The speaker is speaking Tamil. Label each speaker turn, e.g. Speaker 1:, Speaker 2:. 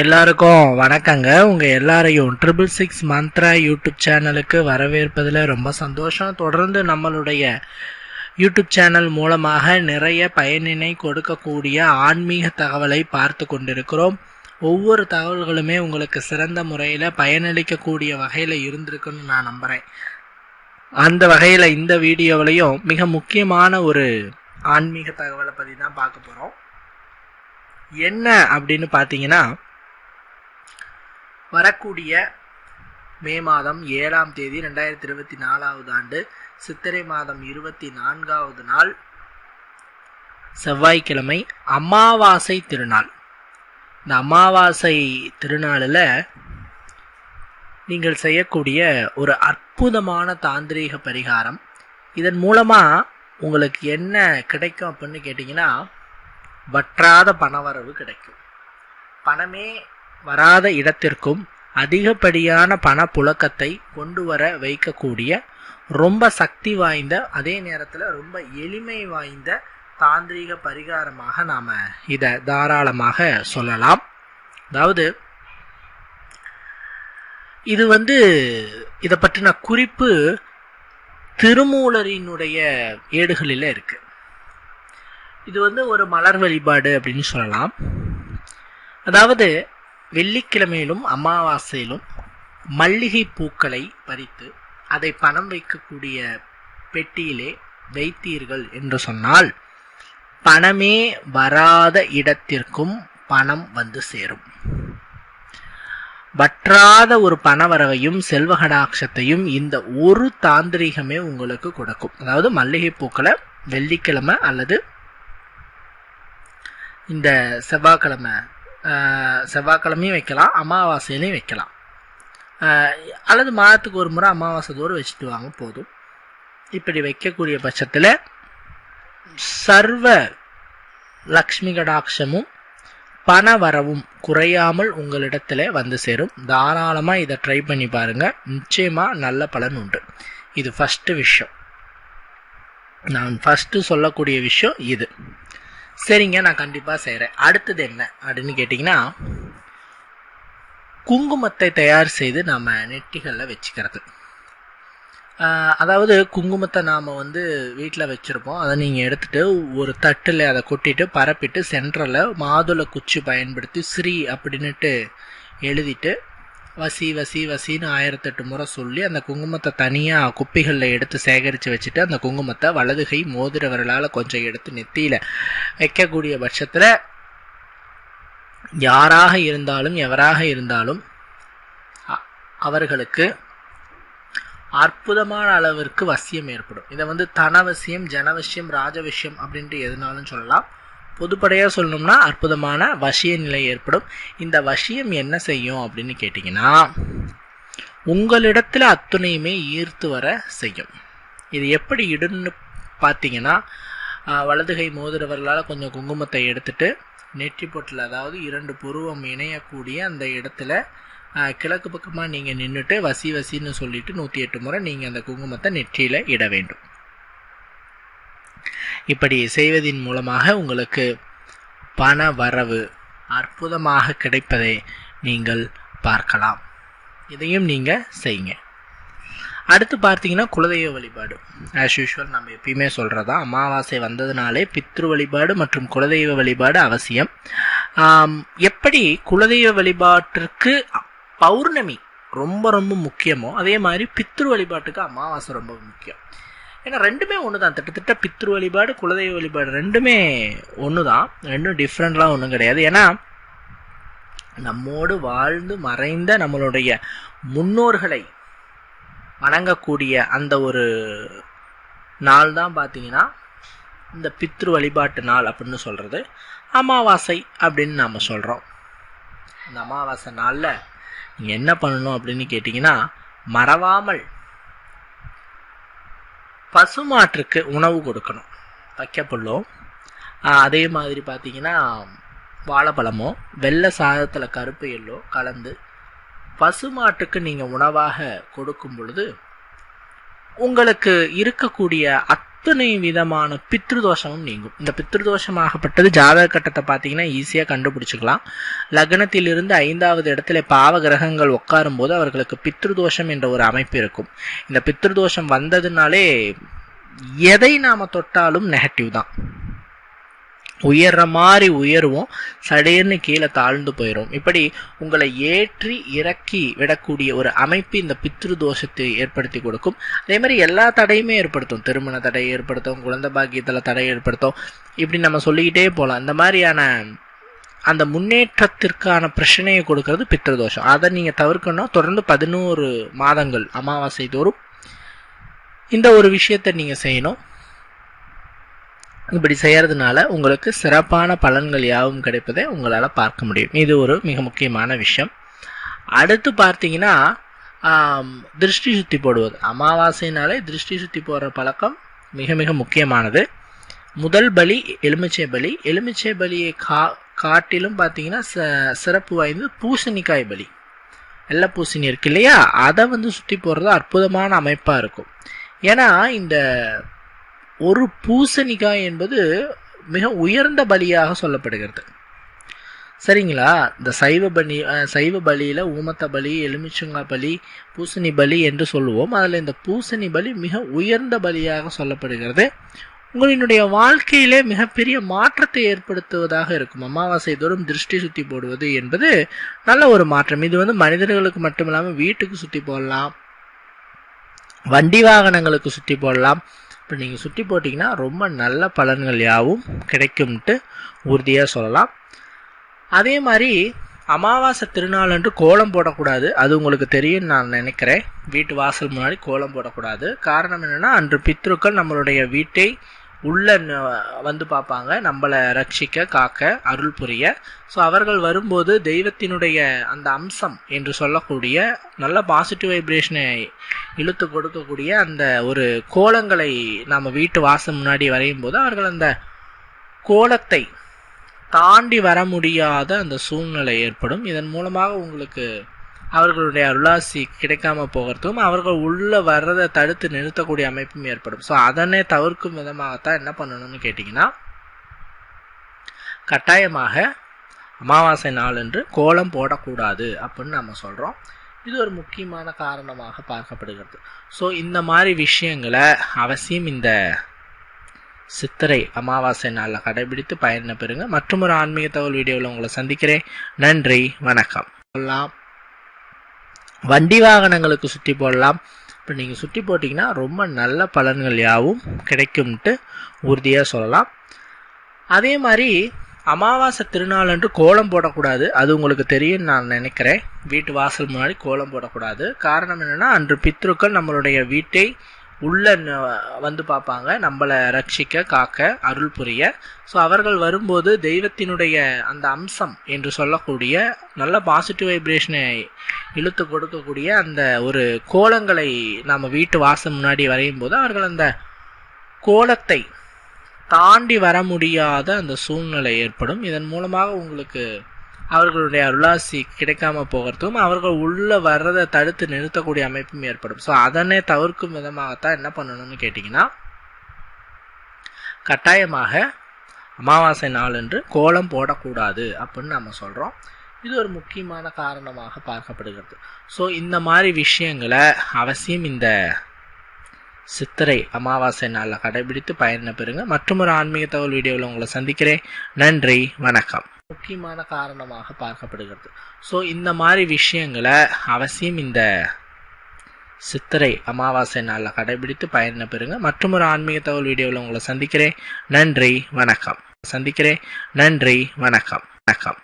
Speaker 1: எல்லாருக்கும் வணக்கங்க. உங்கள் எல்லாரையும் ட்ரிபிள் சிக்ஸ் மந்த்ரா யூடியூப் சேனலுக்கு வரவேற்பதில் ரொம்ப சந்தோஷம். தொடர்ந்து நம்மளுடைய யூடியூப் சேனல் மூலமாக நிறைய பயனினை கொடுக்கக்கூடிய ஆன்மீக தகவலை பார்த்து கொண்டிருக்கிறோம். ஒவ்வொரு தகவல்களுமே உங்களுக்கு சிறந்த முறையில் பயனளிக்கக்கூடிய வகையில் இருந்திருக்குன்னு நான் நம்புகிறேன் அந்த வகையில் இந்த வீடியோவிலையும் மிக முக்கியமான ஒரு ஆன்மீக தகவலை பற்றி தான் பார்க்க போகிறோம் என்ன அப்படின்னு பார்த்தீங்கன்னா வரக்கூடிய மே மாதம் ஏழாம் தேதி ரெண்டாயிரத்தி இருபத்தி நாலாவது ஆண்டு சித்திரை மாதம் இருபத்தி நான்காவது நாள் செவ்வாய்க்கிழமை அமாவாசை திருநாள். இந்த அமாவாசை திருநாளில் நீங்கள் செய்யக்கூடிய ஒரு அற்புதமான தாந்திரீக பரிகாரம். இதன் மூலமாக உங்களுக்கு என்ன கிடைக்கும் அப்படின்னு கேட்டிங்கன்னா வற்றாத பணவரவு கிடைக்கும். பணமே வராத இடத்திற்கும் அதிகப்படியான பணப்புழக்கத்தை கொண்டு வர வைக்கக்கூடிய ரொம்ப சக்தி வாய்ந்த அதே நேரத்தில் ரொம்ப எளிமை வாய்ந்த தாந்திரீக பரிகாரமாக நாம் இதை தாராளமாக சொல்லலாம். அதாவது இது வந்து இதை பற்றின குறிப்பு திருமூலரினுடைய ஏடுகளில் இருக்கு. இது வந்து ஒரு மலர் வழிபாடு அப்படின்னு சொல்லலாம். அதாவது வெள்ளிக்கிழமையிலும் அமாவாசையிலும் மல்லிகை பூக்களை பறித்து அதை பணம் வைக்கக்கூடிய பெட்டியிலே வைத்தீர்கள் என்று சொன்னால் பணமே வராத இடத்திற்கும் பணம் வந்து சேரும். வற்றாத ஒரு பணவரவையும் செல்வகடாட்சத்தையும் இந்த ஒரு தாந்திரிகமே உங்களுக்கு கொடுக்கும். அதாவது மல்லிகை பூக்களை வெள்ளிக்கிழமை அல்லது இந்த செவ்வாய்க்கிழமை செவ்வாய்க்கிழமையும் வைக்கலாம் அமாவாசையிலையும் வைக்கலாம். அல்லது மாதத்துக்கு ஒரு முறை அமாவாசை தோறும் வச்சுட்டு வாங்க போதும். இப்படி வைக்கக்கூடிய பட்சத்தில் சர்வ லக்ஷ்மி கடாட்சமும் பண வரவும் குறையாமல் உங்களிடத்தில் வந்து சேரும். தாராளமாக இதை ட்ரை பண்ணி பாருங்கள் நிச்சயமாக நல்ல பலன் உண்டு. இது ஃபஸ்ட்டு விஷயம். நான் ஃபஸ்ட்டு சொல்லக்கூடிய விஷயம் இது. சரிங்க நான் கண்டிப்பாக செய்கிறேன் அடுத்தது என்ன அப்படின்னு கேட்டிங்கன்னா குங்குமத்தை தயார் செய்து நாம் நெட்டிகளில் வச்சுக்கிறது. அதாவது குங்குமத்தை நாம் வந்து வீட்டில் வச்சுருப்போம். அதை நீங்கள் எடுத்துகிட்டு ஒரு தட்டில் அதை கொட்டிட்டு பரப்பிட்டு சென்டரில் மாதுளை குச்சி பயன்படுத்தி ஸ்ரீ அப்படின்னுட்டு எழுதிட்டு வசி வசி வசின்னு ஆயிரத்தெட்டு முறை சொல்லி அந்த குங்குமத்தை தனியாக குப்பிகளில் எடுத்து சேகரித்து வச்சுட்டு அந்த குங்குமத்தை வலதுகை மோதிர விரலால் கொஞ்சம் எடுத்து நெத்தியில் வைக்கக்கூடிய பட்சத்தில் யாராக இருந்தாலும் எவராக இருந்தாலும் அவர்களுக்கு அற்புதமான அளவிற்கு வசியம் ஏற்படும். இதை வந்து தனவசியம் ஜனவசியம் ராஜவசியம் அப்படின்ட்டு எதுனாலும் சொல்லலாம். பொதுப்படையாக சொல்லணும்னா அற்புதமான வசிய நிலை ஏற்படும். இந்த வசியம் என்ன செய்யும் அப்படின்னு கேட்டிங்கன்னா உங்களிடத்தில் அத்துணையுமே ஈர்த்து வர செய்யும். இது எப்படி இடுன்னு பார்த்தீங்கன்னா வலதுகை மோதிரவர்களால் கொஞ்சம் குங்குமத்தை எடுத்துட்டு நெற்றி பொட்டில் அதாவது இரண்டு புருவம் இணையக்கூடிய அந்த இடத்துல கிழக்கு பக்கமாக நீங்கள் நின்றுட்டு வசி வசின்னு சொல்லிவிட்டு நூற்றி எட்டு முறை நீங்கள் அந்த குங்குமத்தை நெற்றியில் இட வேண்டும். இப்படி செய்வதின் மூலமாக உங்களுக்கு பண வரவு அற்புதமாக கிடைப்பதை நீங்கள் பார்க்கலாம். இதையும் நீங்கள் செய்யுங்க. அடுத்து பார்த்தீங்கன்னா குலதெய்வ வழிபாடு. ஆஸ் யூஷுவல் நம்ம எப்பயுமே சொல்கிறதா அமாவாசை வந்ததுனாலே பித்ரு வழிபாடு மற்றும் குலதெய்வ வழிபாடு அவசியம். எப்படி குலதெய்வ வழிபாட்டிற்கு பௌர்ணமி ரொம்ப ரொம்ப முக்கியமோ அதே மாதிரி பித்ரு வழிபாட்டுக்கு அமாவாசை ரொம்ப முக்கியம். ஏன்னா ரெண்டுமே ஒன்று தான் கிட்டத்தட்ட பித்ரு வழிபாடு குலதெய்வ வழிபாடு ரெண்டுமே ஒன்று தான் ரெண்டும் டிஃப்ரெண்ட்லாம் ஒன்றும் கிடையாது. ஏன்னா நம்மோடு வாழ்ந்து மறைந்த நம்மளுடைய முன்னோர்களை வணங்கக்கூடிய அந்த ஒரு நாள் தான் பார்த்தீங்கன்னா இந்த பித்ரு வழிபாட்டு நாள் அப்படின்னு சொல்கிறது அமாவாசை அப்படின்னு நாம் சொல்கிறோம் இந்த அமாவாசை நாளில் நீங்கள் என்ன பண்ணணும் அப்படின்னு கேட்டிங்கன்னா மறவாமல் பசுமாற்றுக்கு உணவு கொடுக்கணும். வைக்கப்புள்ளோ அதே மாதிரி பார்த்தீங்கன்னா வாழைப்பழமோ வெள்ளை சாதத்தில் கருப்பு எல்லோ கலந்து பசுமாட்டுக்கு நீங்கள் உணவாக கொடுக்கும் பொழுது உங்களுக்கு இருக்கக்கூடிய அத்தனை விதமான பித்ருதோஷமும் நீங்கும். இந்த பித்ருதோஷமாகப்பட்டது ஜாதக கட்டத்தை பார்த்தீங்கன்னா ஈஸியாக கண்டுபிடிச்சிக்கலாம். லக்னத்திலிருந்து ஐந்தாவது இடத்துல பாவ கிரகங்கள் உட்காரும் போது அவர்களுக்கு பித்ருதோஷம் என்ற ஒரு அமைப்பு இருக்கும். இந்த பித்ருதோஷம் வந்ததுனாலே எதை நாம தொட்டாலும் நெகட்டிவ் தான். உயர்ற மாதிரி உயருவோம் சடீர்னு கீழே தாழ்ந்து போயிடும் இப்படி உங்களை ஏற்றி இறக்கி விடக்கூடிய ஒரு அமைப்பு இந்த பித்ரு தோஷத்தை ஏற்படுத்தி கொடுக்கும். அதே மாதிரி எல்லா தடையுமே ஏற்படுத்தும். திருமண தடை ஏற்படுத்தும் குழந்தை பாக்கியத்தில் தடை ஏற்படுத்தும். இப்படி நம்ம சொல்லிக்கிட்டே போகலாம் இந்த மாதிரியான அந்த முன்னேற்றத்திற்கான பிரச்சனையை கொடுக்கறது பித்திருதோஷம் அதை நீங்கள் தவிர்க்கணும். தொடர்ந்து பதினோரு மாதங்கள் அமாவாசை தோறும் இந்த ஒரு விஷயத்தை நீங்கள் செய்யணும். இப்படி செய்யறதுனால உங்களுக்கு சிறப்பான பலன்கள் யாவும் கிடைப்பதை உங்களால் பார்க்க முடியும். இது ஒரு மிக முக்கியமான விஷயம். அடுத்து பார்த்தீங்கன்னா திருஷ்டி சுத்தி போடுவது. அமாவாசைனாலே திருஷ்டி சுத்தி போடுற பழக்கம் மிக மிக முக்கியமானது. முதல் பலி எலுமிச்சை பலி. எலுமிச்சை பலியை கா காட்டிலும் பார்த்தீங்கன்னா ச- சிறப்பு வாய்ந்து பூசணிக்காய் பலி. வெள்ளை பூசணி இருக்கு இல்லையா? அதை வந்து சுற்றி போடுறது அற்புதமான அமைப்பாக இருக்கும். ஏன்னா இந்த ஒரு பூசணிக்காய் என்பது மிக உயர்ந்த பலியாக சொல்லப்படுகிறது. சரிங்களா? இந்த சைவ பலி சைவ பலியில் ஊமத்த பலி எலுமிச்சங்காய் பலி பூசணி பலி என்று சொல்லுவோம். அதில் இந்த பூசணி பலி மிக உயர்ந்த பலியாக சொல்லப்படுகிறது. உங்களினுடைய வாழ்க்கையிலே மிகப்பெரிய மாற்றத்தை ஏற்படுத்துவதாக இருக்கும். அமாவாசை தோறும் திருஷ்டி சுற்றி போடுவது என்பது நல்ல ஒரு மாற்றம். இது வந்து மனிதர்களுக்கு மட்டும் இல்லாமல் வீட்டுக்கு சுற்றி போடலாம். வண்டி வாகனங்களுக்கு சுற்றி போடலாம். இப்போ நீங்கள் சுற்றி போட்டிங்கன்னா ரொம்ப நல்ல பலன்கள் யாவும் கிடைக்கும்ட்டு உறுதியாக சொல்லலாம். அதே மாதிரி அமாவாசை திருநாள் அன்று கோலம் போடக்கூடாது. அது உங்களுக்கு தெரியும் நான் நினைக்கிறேன். வீட்டு வாசல் முன்னாடி கோலம் போடக்கூடாது. காரணம் என்னென்னா அன்று பித்ருக்கள் நம்மளுடைய வீட்டை உள்ள வந்து பார்ப்பாங்க. நம்மளை ரட்சிக்க காக்க அருள் புரிய. ஸோ அவர்கள் வரும்போது தெய்வத்தினுடைய அந்த அம்சம் என்று சொல்லக்கூடிய நல்ல பாசிட்டிவ் வைப்ரேஷனை இழுத்து கொடுக்கக்கூடிய அந்த ஒரு கோலங்களை நாம் வீட்டு வாசம் முன்னாடி வரையும் போது அவர்கள் அந்த கோலத்தை தாண்டி வர முடியாத அந்த சூழ்நிலை ஏற்படும். இதன் மூலமாக உங்களுக்கு அவர்களுடைய அருளாசி கிடைக்காம போகிறதும் அவர்கள் உள்ள வர்றதை தடுத்து நிறுத்தக்கூடிய அமைப்பும் ஏற்படும். ஸோ அதனை தவிர்க்கும் விதமாகத்தான் என்ன பண்ணணும்னு கேட்டிங்கன்னா கட்டாயமாக அமாவாசை நாளன்று கோலம் போடக்கூடாது அப்படின்னு நம்ம சொல்கிறோம் இது ஒரு முக்கியமான காரணமாக பார்க்கப்படுகிறது. ஸோ இந்த மாதிரி விஷயங்களை அவசியம் இந்த சித்திரை அமாவாசை நாளில் கடைபிடித்து பயன பெறுங்க. மற்றும் ஒரு ஆன்மீக தகவல் வீடியோவில் உங்களை சந்திக்கிறேன். நன்றி வணக்கம். சொல்லலாம் வண்டி வாகனங்களுக்கு சுற்றி போடலாம். இப்போ நீங்கள் சுற்றி போட்டிங்கன்னா ரொம்ப நல்ல பலன்கள் யாவும் கிடைக்கும்ட்டு உறுதியாக சொல்லலாம். அதே மாதிரி அமாவாசை திருநாள் என்று கோலம் போடக்கூடாது. அது உங்களுக்கு தெரியும் நான் நினைக்கிறேன். வீட்டு வாசல் முன்னாடி கோலம் போடக்கூடாது. காரணம் என்னென்னா அன்று பித்ருக்கள் நம்மளுடைய வீட்டை உள்ள வந்து பார்ப்பாங்க. நம்மளை ரட்சிக்க காக்க அருள் புரிய. ஸோ அவர்கள் வரும்போது தெய்வத்தினுடைய அந்த அம்சம் என்று சொல்லக்கூடிய நல்ல பாசிட்டிவ் வைப்ரேஷனை இழுத்து கொடுக்கக்கூடிய அந்த ஒரு கோலங்களை நாம் வீட்டு வாசல் முன்னாடி வரையும் போது அவர்கள் அந்த கோலத்தை தாண்டி வர முடியாத அந்த சூழ்நிலை ஏற்படும். இதன் மூலமாக உங்களுக்கு அவர்களுடைய அருளாசி கிடைக்காம போகிறதும் அவர்கள் உள்ள வர்றதை தடுத்து நிறுத்தக்கூடிய அமைப்பும் ஏற்படும். ஸோ அதனை தவிர்க்கும் விதமாகத்தான் என்ன பண்ணணும்னு கேட்டிங்கன்னா கட்டாயமாக அமாவாசை நாளன்று கோலம் போடக்கூடாது அப்படின்னு நம்ம சொல்கிறோம் இது ஒரு முக்கியமான காரணமாக பார்க்கப்படுகிறது. ஸோ இந்த மாதிரி விஷயங்களை அவசியம் இந்த சித்திரை அமாவாசை நாளில் கடைபிடித்து பயனை பெறுங்க. மற்றும் ஒரு ஆன்மீக தகவல் வீடியோவில் உங்களை சந்திக்கிறேன். நன்றி வணக்கம். முக்கியமான காரணமாக பார்க்கப்படுகிறது. ஸோ இந்த மாதிரி விஷயங்களை அவசியம் இந்த சித்திரை அமாவாசை நாளில் கடைபிடித்து பயன பெறுங்க. மற்றும் ஒரு ஆன்மீக தகவல் வீடியோவில் உங்களை சந்திக்கிறேன். நன்றி வணக்கம். சந்திக்கிறேன். நன்றி வணக்கம். வணக்கம்.